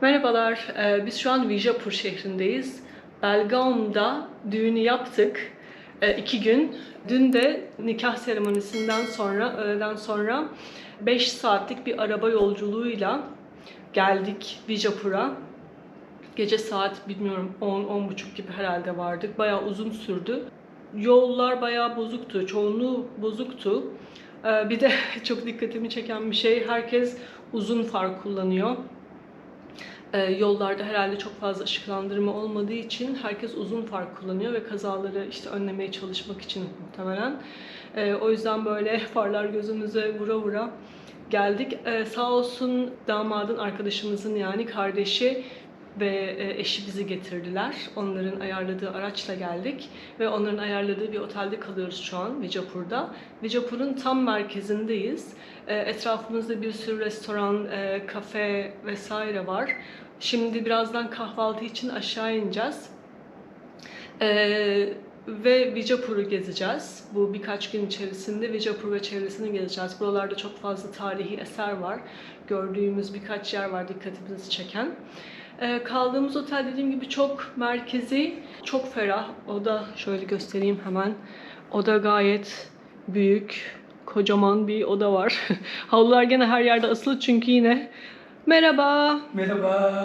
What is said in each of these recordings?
Merhabalar, ee, biz şu an Vijapur şehrindeyiz. Belgaum'da düğünü yaptık. Ee, iki gün. Dün de nikah seremonisinden sonra, öğleden sonra 5 saatlik bir araba yolculuğuyla geldik Vijapur'a. Gece saat bilmiyorum 10 buçuk gibi herhalde vardık. Bayağı uzun sürdü. Yollar bayağı bozuktu. Çoğunluğu bozuktu. Ee, Bir de çok dikkatimi çeken bir şey herkes uzun far kullanıyor. Ee, yollarda herhalde çok fazla ışıklandırma olmadığı için herkes uzun far kullanıyor ve kazaları işte önlemeye çalışmak için muhtemelen. Ee, o yüzden böyle farlar gözümüze vura vura geldik. Ee, sağ olsun damadın arkadaşımızın yani kardeşi ve e, eşi bizi getirdiler. Onların ayarladığı araçla geldik ve onların ayarladığı bir otelde kalıyoruz şu an Vijapur'da. Vijapur'un tam merkezindeyiz. E, Etrafımızda bir sürü restoran, e, kafe vesaire var. Şimdi birazdan kahvaltı için aşağı ineceğiz. Ve Vijapur'u gezeceğiz. Bu birkaç gün içerisinde Vijapur ve çevresini gezeceğiz. Buralarda çok fazla tarihi eser var. Gördüğümüz birkaç yer var dikkatimizi çeken. Ee, kaldığımız otel dediğim gibi çok merkezi, çok ferah. O da şöyle göstereyim hemen. Oda gayet büyük, kocaman bir oda var. Havlular gene her yerde asılı çünkü yine merhaba. Merhaba.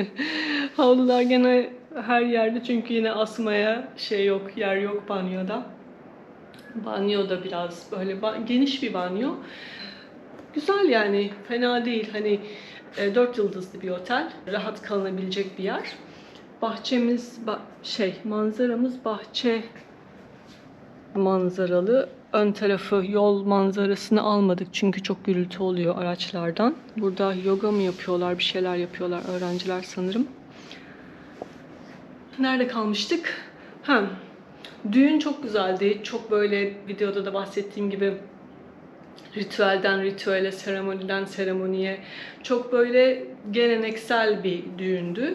Havlular gene her yerde çünkü yine asmaya şey yok, yer yok banyoda. Banyo da biraz böyle geniş bir banyo. Güzel yani, fena değil. Hani 4 yıldızlı bir otel, rahat kalınabilecek bir yer. Bahçemiz, ba- şey, manzaramız bahçe manzaralı. Ön tarafı yol manzarasını almadık çünkü çok gürültü oluyor araçlardan. Burada yoga mı yapıyorlar, bir şeyler yapıyorlar öğrenciler sanırım. Nerede kalmıştık? Ha, düğün çok güzeldi. Çok böyle videoda da bahsettiğim gibi ritüelden ritüele, seremoniden seremoniye çok böyle geleneksel bir düğündü.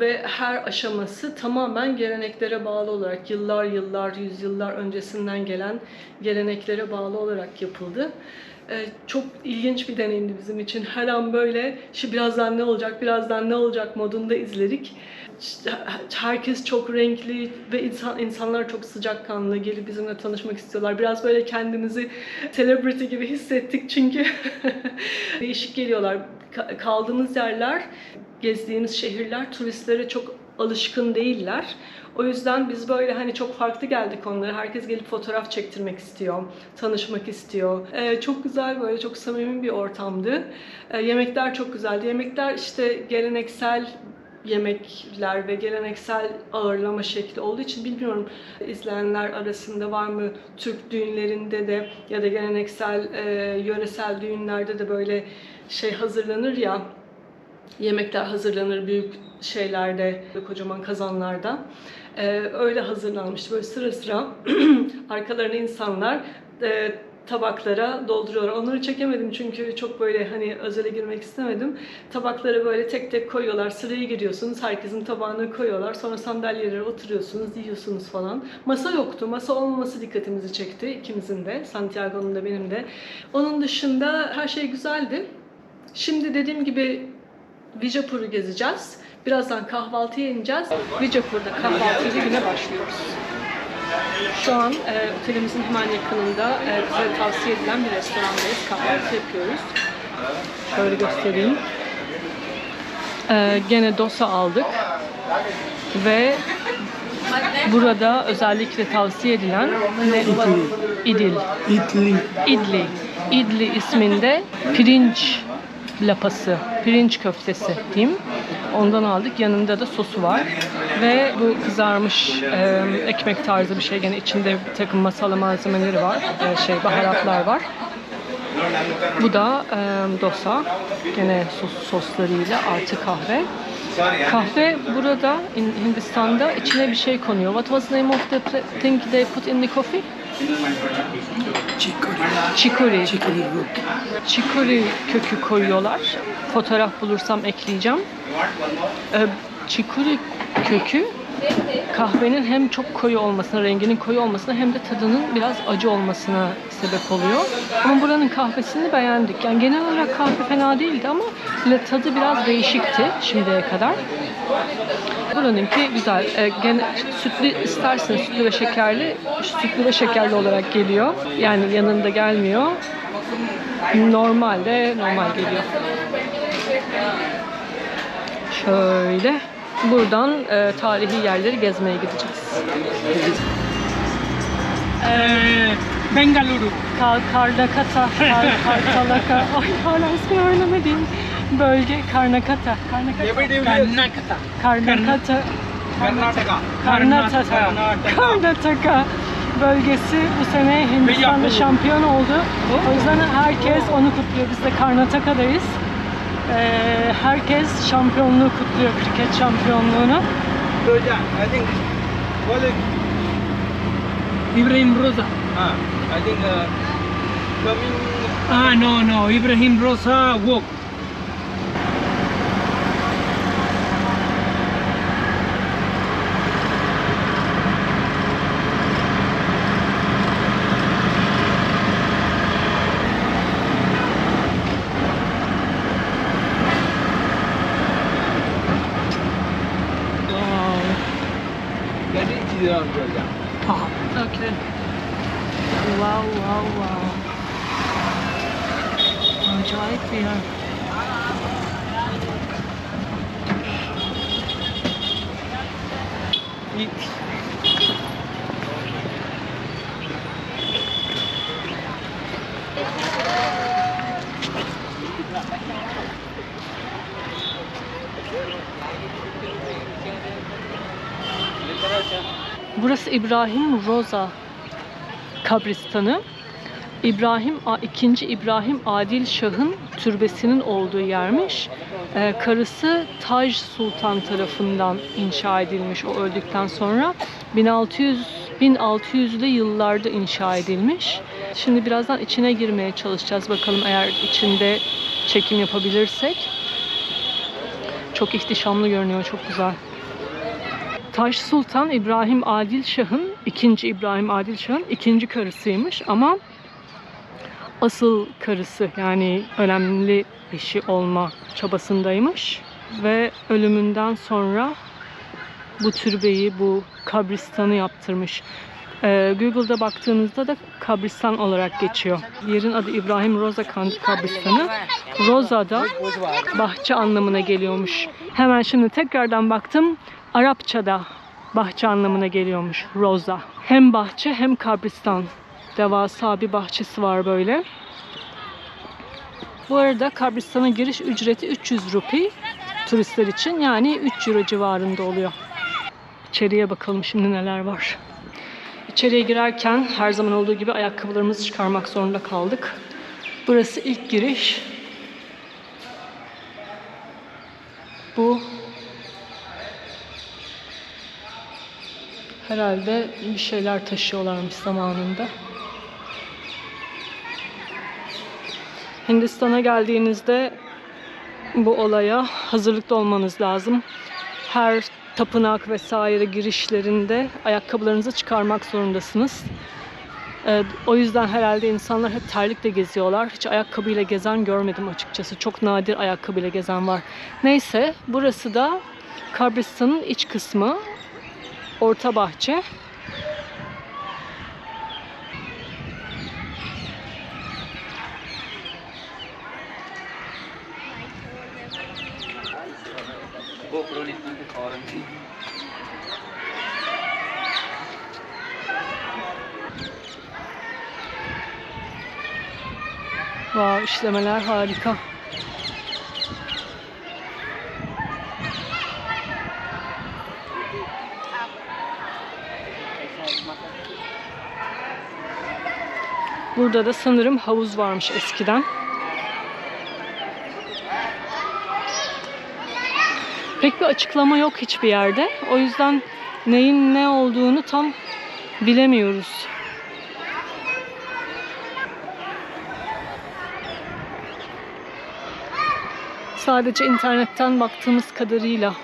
Ve her aşaması tamamen geleneklere bağlı olarak yıllar yıllar, yüzyıllar öncesinden gelen geleneklere bağlı olarak yapıldı. Ee, çok ilginç bir deneyimdi bizim için. Her an böyle şu birazdan ne olacak, birazdan ne olacak modunda izledik. İşte herkes çok renkli ve insan insanlar çok sıcakkanlı gelip bizimle tanışmak istiyorlar. Biraz böyle kendimizi celebrity gibi hissettik çünkü değişik geliyorlar. Ka- kaldığımız yerler, gezdiğimiz şehirler turistlere çok alışkın değiller. O yüzden biz böyle hani çok farklı geldik onlara. Herkes gelip fotoğraf çektirmek istiyor, tanışmak istiyor. Ee, çok güzel böyle çok samimi bir ortamdı. Ee, yemekler çok güzeldi. Yemekler işte geleneksel yemekler ve geleneksel ağırlama şekli olduğu için bilmiyorum izleyenler arasında var mı Türk düğünlerinde de ya da geleneksel e, yöresel düğünlerde de böyle şey hazırlanır ya yemekler hazırlanır büyük şeylerde kocaman kazanlarda E, öyle hazırlanmıştı böyle sıra sıra arkalarına insanlar e, tabaklara dolduruyorlar. Onları çekemedim çünkü çok böyle hani özele girmek istemedim. Tabaklara böyle tek tek koyuyorlar. Sıraya giriyorsunuz. Herkesin tabağına koyuyorlar. Sonra sandalyelere oturuyorsunuz, yiyorsunuz falan. Masa yoktu. Masa olmaması dikkatimizi çekti. ikimizin de. Santiago'nun da benim de. Onun dışında her şey güzeldi. Şimdi dediğim gibi Vijapur'u gezeceğiz. Birazdan kahvaltıya ineceğiz. Vijapur'da kahvaltıyla güne başlıyoruz. Şu an e, otelimizin hemen yakınında e, bize tavsiye edilen bir restorandayız. Kahvaltı yapıyoruz. Şöyle göstereyim. E, gene dosa aldık. Ve burada özellikle tavsiye edilen ne? İdil. İtli. İdli. İdli isminde pirinç lapası, pirinç köftesi diyeyim. Ondan aldık. Yanında da sosu var. Ve bu kızarmış e, ekmek tarzı bir şey. Gene içinde bir takım masala malzemeleri var. E, şey baharatlar var. Bu da e, dosa. Gene sos, soslarıyla artı kahve. Kahve burada in- Hindistan'da içine bir şey konuyor. What was the name of the thing they put in the coffee? Chicory root. Chicory kökü koyuyorlar. Fotoğraf bulursam ekleyeceğim. Ee, chicory kökü kahvenin hem çok koyu olmasına, renginin koyu olmasına hem de tadının biraz acı olmasına sebep oluyor. Ama buranın kahvesini beğendik. Yani genel olarak kahve fena değildi ama tadı biraz değişikti şimdiye kadar. Buranınki güzel. Ee, gene, sütlü isterseniz sütlü ve şekerli, sütlü ve şekerli olarak geliyor. Yani yanında gelmiyor. Normalde normal geliyor. Şöyle buradan e, tarihi yerleri gezmeye gideceğiz. Eh, Bengaluru. Kar, Karnakata, Kar, Kartalaka, ay hala ismini öğrenemediğim bölge Karnakata. Karnakata. Karnataka. Karnakata. Karnataka. Karnataka. Karnataka bölgesi bu sene Hindistan'da şampiyon oldu. O yüzden herkes onu kutluyor. Biz de Karnataka'dayız. Ee, herkes şampiyonluğu kutluyor, kriket şampiyonluğunu. Roja, I think. İs Ibrahim Rosa. Ah, I think uh, coming. Ah, no, no. Ibrahim Rosa walk. Wow. That is Jiran Roja. Okay. Wow, wow, wow. Acayip bir yer. Burası İbrahim Roza kabristanı. İbrahim ikinci İbrahim Adil Şah'ın türbesinin olduğu yermiş. Ee, karısı Taj Sultan tarafından inşa edilmiş o öldükten sonra 1600 1600'lü yıllarda inşa edilmiş. Şimdi birazdan içine girmeye çalışacağız bakalım eğer içinde çekim yapabilirsek. Çok ihtişamlı görünüyor, çok güzel. Taş Sultan İbrahim Adil Şah'ın ikinci İbrahim Adil Şah'ın ikinci karısıymış ama asıl karısı yani önemli eşi olma çabasındaymış ve ölümünden sonra bu türbeyi, bu kabristanı yaptırmış. Ee, Google'da baktığınızda da kabristan olarak geçiyor. Yerin adı İbrahim Roza kabristanı. Roza da bahçe anlamına geliyormuş. Hemen şimdi tekrardan baktım. Arapçada bahçe anlamına geliyormuş. Roza. Hem bahçe hem kabristan. Devasa bir bahçesi var böyle. Bu arada kabristana giriş ücreti 300 rupi turistler için yani 3 euro civarında oluyor. İçeriye bakalım şimdi neler var. İçeriye girerken her zaman olduğu gibi ayakkabılarımızı çıkarmak zorunda kaldık. Burası ilk giriş. Bu herhalde bir şeyler taşıyorlarmış zamanında. Hindistan'a geldiğinizde bu olaya hazırlıklı olmanız lazım. Her tapınak vesaire girişlerinde ayakkabılarınızı çıkarmak zorundasınız. Ee, o yüzden herhalde insanlar hep terlikle geziyorlar. Hiç ayakkabıyla gezen görmedim açıkçası. Çok nadir ayakkabıyla gezen var. Neyse burası da kabristanın iç kısmı. Orta bahçe. Wow, işlemeler harika. Burada da sanırım havuz varmış eskiden. Pek bir açıklama yok hiçbir yerde. O yüzden neyin ne olduğunu tam bilemiyoruz. Sadece internetten baktığımız kadarıyla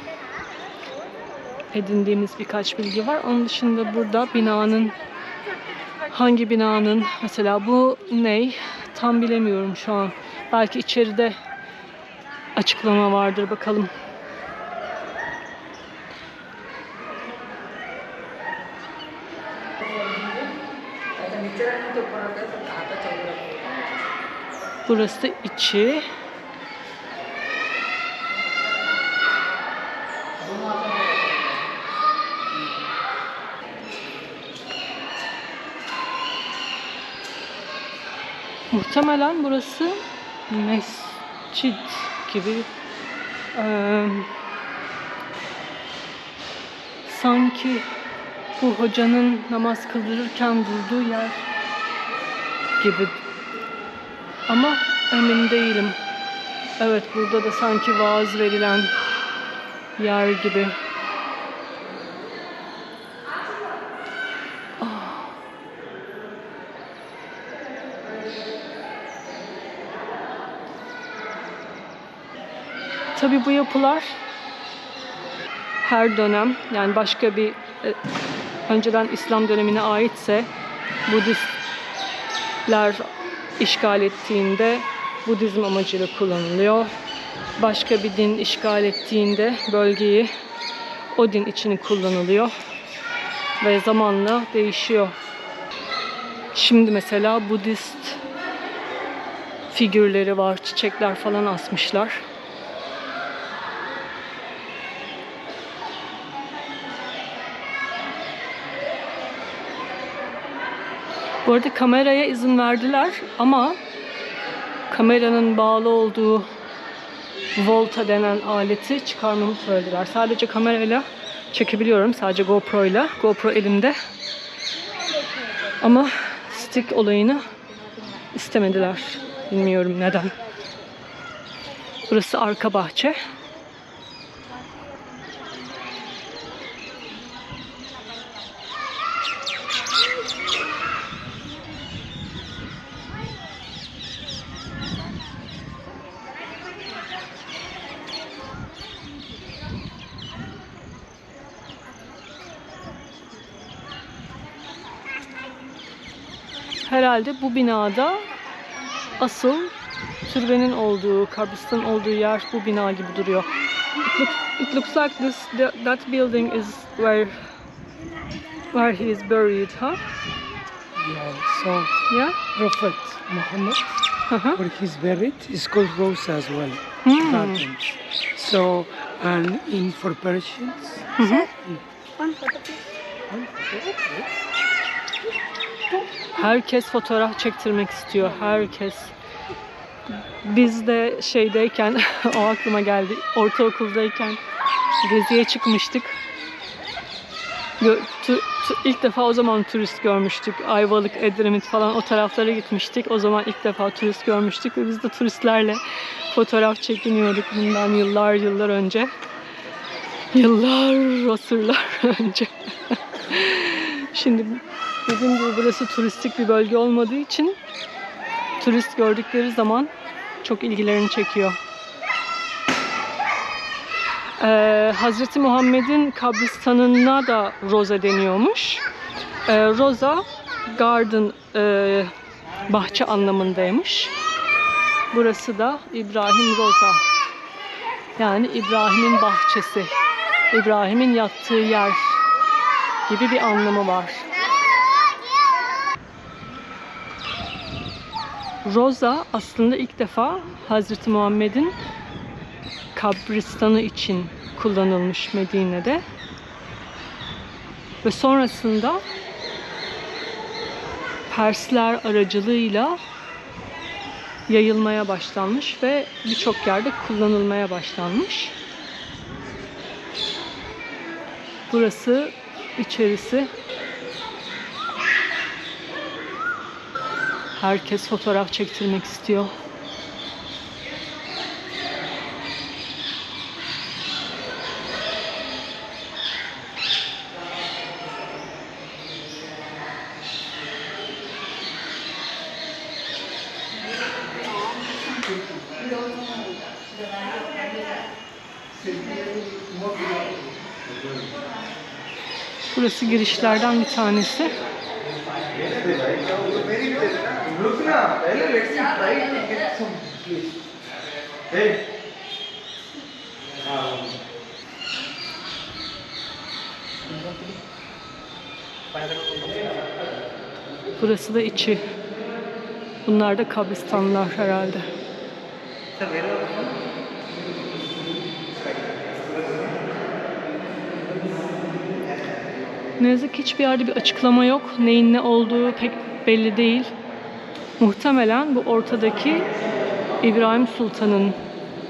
edindiğimiz birkaç bilgi var. Onun dışında burada binanın hangi binanın mesela bu ne tam bilemiyorum şu an. Belki içeride açıklama vardır bakalım. Burası içi. Muhtemelen burası mescit gibi. Eee, sanki bu hocanın namaz kıldırırken durduğu yer gibi. Ama emin değilim. Evet burada da sanki vaaz verilen yer gibi. Tabii bu yapılar her dönem yani başka bir e, önceden İslam dönemine aitse Budistler işgal ettiğinde Budizm amacıyla kullanılıyor. Başka bir din işgal ettiğinde bölgeyi o din için kullanılıyor ve zamanla değişiyor. Şimdi mesela Budist figürleri var, çiçekler falan asmışlar. Bu arada kameraya izin verdiler ama kameranın bağlı olduğu Volta denen aleti çıkarmamı söylediler. Sadece kamerayla çekebiliyorum. Sadece GoPro ile. GoPro elimde. Ama stick olayını istemediler. Bilmiyorum neden. Burası arka bahçe. Herhalde bu binada asıl türbenin olduğu, kabristan olduğu yer bu bina gibi duruyor. It looks, it looks like this that building is where where he is buried, huh? Yeah, so Yeah. Prophet Muhammad, Uh-huh. where he's buried, is called Rosa as well. Hmm. Garden. So, and in for Persians, Herkes fotoğraf çektirmek istiyor. Herkes. Biz de şeydeyken, o aklıma geldi. Ortaokuldayken geziye çıkmıştık. Gö- ilk defa o zaman turist görmüştük. Ayvalık, Edremit falan o taraflara gitmiştik. O zaman ilk defa turist görmüştük ve biz de turistlerle fotoğraf çekiniyorduk bundan yıllar yıllar önce. Yıllar, asırlar önce. Şimdi dediğim gibi burası turistik bir bölge olmadığı için turist gördükleri zaman çok ilgilerini çekiyor. Ee, Hazreti Muhammed'in kabristanına da Roza deniyormuş. Ee, Roza garden e, bahçe anlamındaymış. Burası da İbrahim Roza. Yani İbrahim'in bahçesi. İbrahim'in yattığı yer gibi bir anlamı var. Roza aslında ilk defa Hazreti Muhammed'in kabristanı için kullanılmış Medine'de. Ve sonrasında Persler aracılığıyla yayılmaya başlanmış ve birçok yerde kullanılmaya başlanmış. Burası içerisi Herkes fotoğraf çektirmek istiyor. Girişlerden bir tanesi. Burası da içi. Bunlar da kabristanlar herhalde. Ne yazık ki hiçbir yerde bir açıklama yok. Neyin ne olduğu pek belli değil. Muhtemelen bu ortadaki İbrahim Sultan'ın,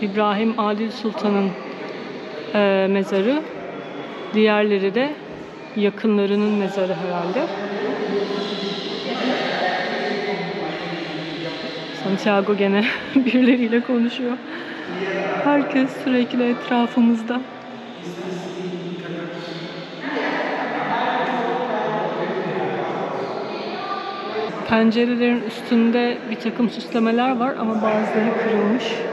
İbrahim Adil Sultan'ın eee, mezarı. Diğerleri de yakınlarının mezarı herhalde. Santiago gene birileriyle konuşuyor. Herkes sürekli etrafımızda. Pencerelerin üstünde bir takım süslemeler var ama bazıları kırılmış.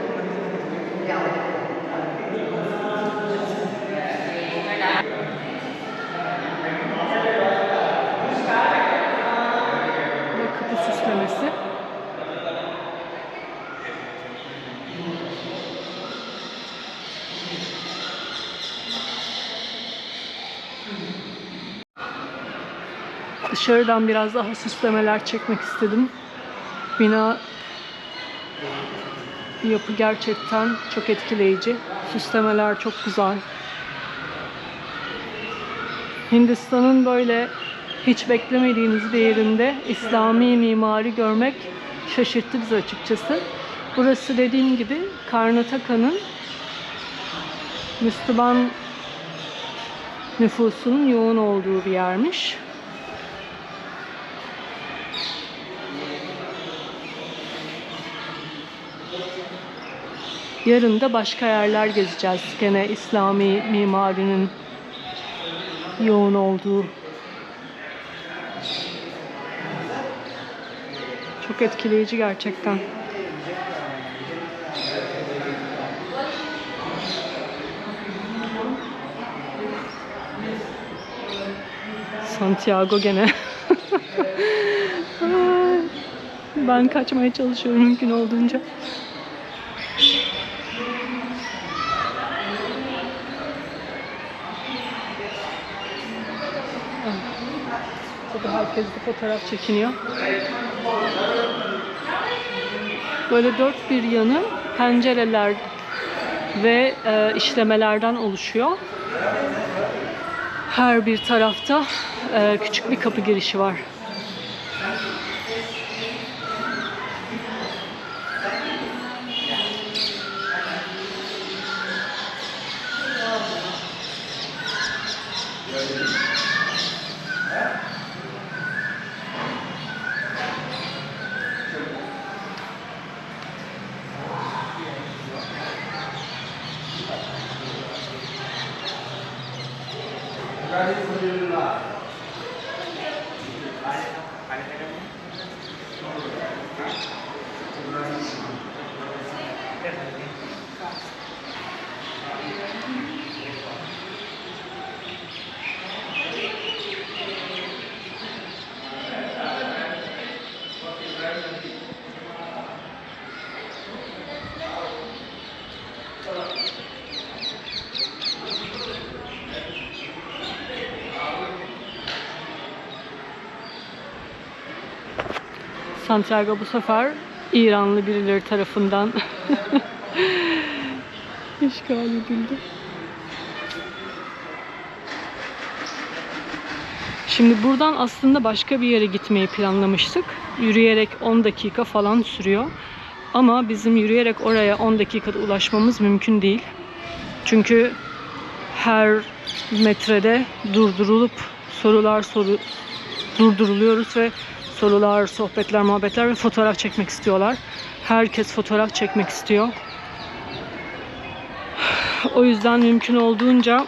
Ve kapı süslemesi. Dışarıdan biraz daha süslemeler çekmek istedim. Bina yapı gerçekten çok etkileyici. Süslemeler çok güzel. Hindistan'ın böyle hiç beklemediğiniz bir yerinde İslami mimari görmek şaşırttı bizi açıkçası. Burası dediğim gibi Karnataka'nın Müslüman nüfusunun yoğun olduğu bir yermiş. Yarın da başka yerler gezeceğiz. Gene İslami mimarinin yoğun olduğu. Çok etkileyici gerçekten. Santiago gene. Ben kaçmaya çalışıyorum mümkün olduğunca. Tabii herkes de fotoğraf çekiniyor. Böyle dört bir yanı pencereler ve e, işlemelerden oluşuyor. Her bir tarafta e, küçük bir kapı girişi var. Santiago bu sefer İranlı birileri tarafından işgal edildi. Şimdi buradan aslında başka bir yere gitmeyi planlamıştık. Yürüyerek 10 dakika falan sürüyor. Ama bizim yürüyerek oraya 10 dakikada ulaşmamız mümkün değil. Çünkü her metrede durdurulup sorular soru durduruluyoruz ve sorular, sohbetler, muhabbetler ve fotoğraf çekmek istiyorlar. Herkes fotoğraf çekmek istiyor. O yüzden mümkün olduğunca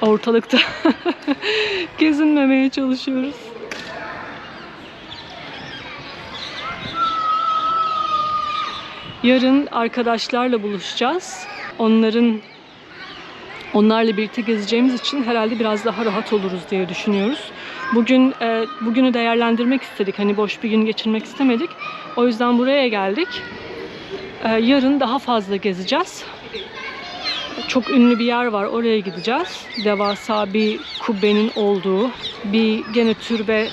ortalıkta gezinmemeye çalışıyoruz. Yarın arkadaşlarla buluşacağız. Onların Onlarla birlikte gezeceğimiz için herhalde biraz daha rahat oluruz diye düşünüyoruz. Bugün e, bugünü değerlendirmek istedik. Hani boş bir gün geçirmek istemedik. O yüzden buraya geldik. E, yarın daha fazla gezeceğiz. Çok ünlü bir yer var. Oraya gideceğiz. Devasa bir kubbenin olduğu bir gene türbe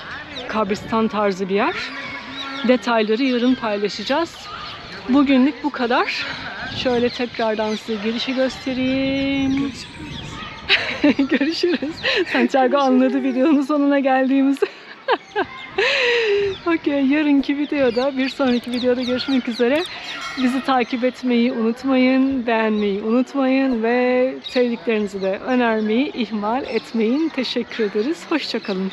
kabristan tarzı bir yer. Detayları yarın paylaşacağız. Bugünlük bu kadar. Şöyle tekrardan size girişi göstereyim. Görüşürüz. Santiago anladı videonun sonuna geldiğimizi. Okey, yarınki videoda, bir sonraki videoda görüşmek üzere. Bizi takip etmeyi unutmayın, beğenmeyi unutmayın ve sevdiklerinizi de önermeyi ihmal etmeyin. Teşekkür ederiz. Hoşçakalın.